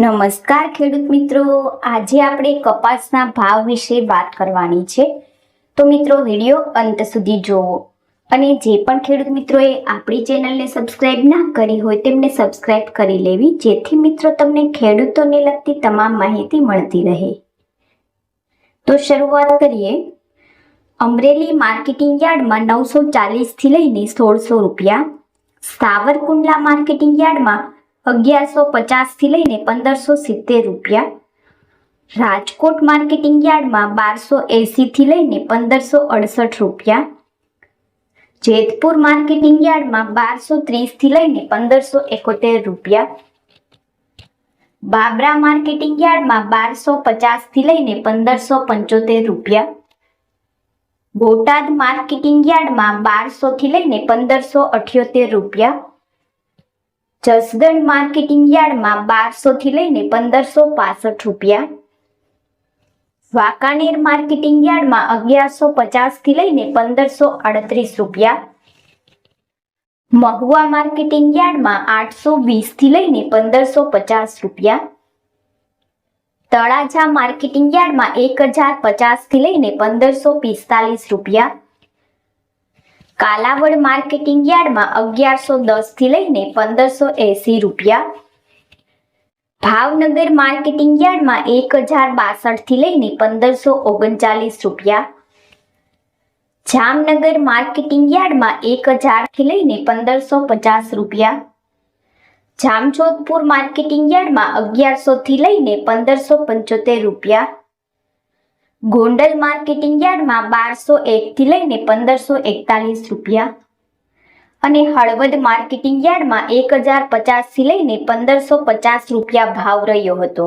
નમસ્કાર ખેડૂત મિત્રો. આજે આપણે કપાસના ભાવ વિશે વાત કરવાની છે. તો મિત્રો, વીડિયો અંત સુધી જોવો. અને જે પણ ખેડૂત મિત્રોએ આપણી ચેનલને સબસ્ક્રાઇબ ના કરી હોય તેમને સબસ્ક્રાઇબ કરી લેવી, જેથી મિત્રો તમને ખેડૂતોને લગતી તમામ માહિતી મળતી રહે. તો શરૂઆત કરીએ. અમરેલી માર્કેટિંગ યાર્ડમાં નવસો ચાલીસથી લઈને સોળસો રૂપિયા. સાવરકુંડલા માર્કેટિંગ યાર્ડમાં અગિયારસો પચાસથી લઈને પંદરસો સિત્તેર રૂપિયા. રાજકોટ માર્કેટિંગ યાર્ડમાં બારસો એંસીથી લઈને પંદરસો અડસઠ રૂપિયા. જેતપુર માર્કેટિંગ યાર્ડમાં બારસો ત્રીસથી લઈને પંદરસો એકોતેર રૂપિયા. બાબરા માર્કેટિંગ યાર્ડમાં બારસો પચાસથી લઈને પંદરસો પંચોતેર રૂપિયા. બોટાદ માર્કેટિંગ યાર્ડમાં બારસોથી લઈને પંદરસો અઠ્યોતેર રૂપિયા. જસદણ માર્કેટિંગ યાર્ડમાં બારસોથી લઈને પંદરસો પાસઠ રૂપિયા. વાંકાનેર માર્કેટિંગ યાર્ડમાં અગિયારસો પચાસથી લઈને પંદરસો અડત્રીસ રૂપિયા. મહુવા માર્કેટિંગ યાર્ડમાં આઠસો વીસથી લઈને પંદરસો પચાસ રૂપિયા. તળાજા માર્કેટિંગ યાર્ડમાં એક હજાર પચાસથી લઈને પંદરસો પિસ્તાલીસ રૂપિયા. કાલાવડ માર્કેટિંગ યાર્ડમાં અગિયારસો દસથી લઈને પંદરસો એંસી રૂપિયા. ભાવનગર માર્કેટિંગ યાર્ડમાં એક હજાર બાસઠથી લઈને પંદરસો ઓગણચાલીસ રૂપિયા. જામનગર માર્કેટિંગ યાર્ડમાં એક હજારથી લઈને પંદરસો પચાસ રૂપિયા. જામજોધપુર માર્કેટિંગ યાર્ડમાં અગિયારસોથી લઈને પંદરસો પંચોતેર રૂપિયા. ગોંડલ માર્કેટિંગ યાર્ડમાં બારસો એકથી લઈને પંદરસો એકતાલીસ રૂપિયા. અને હળવદ માર્કેટિંગ યાર્ડમાં એક હજાર પચાસથી લઈને પંદરસો પચાસ રૂપિયા ભાવ રહ્યો હતો.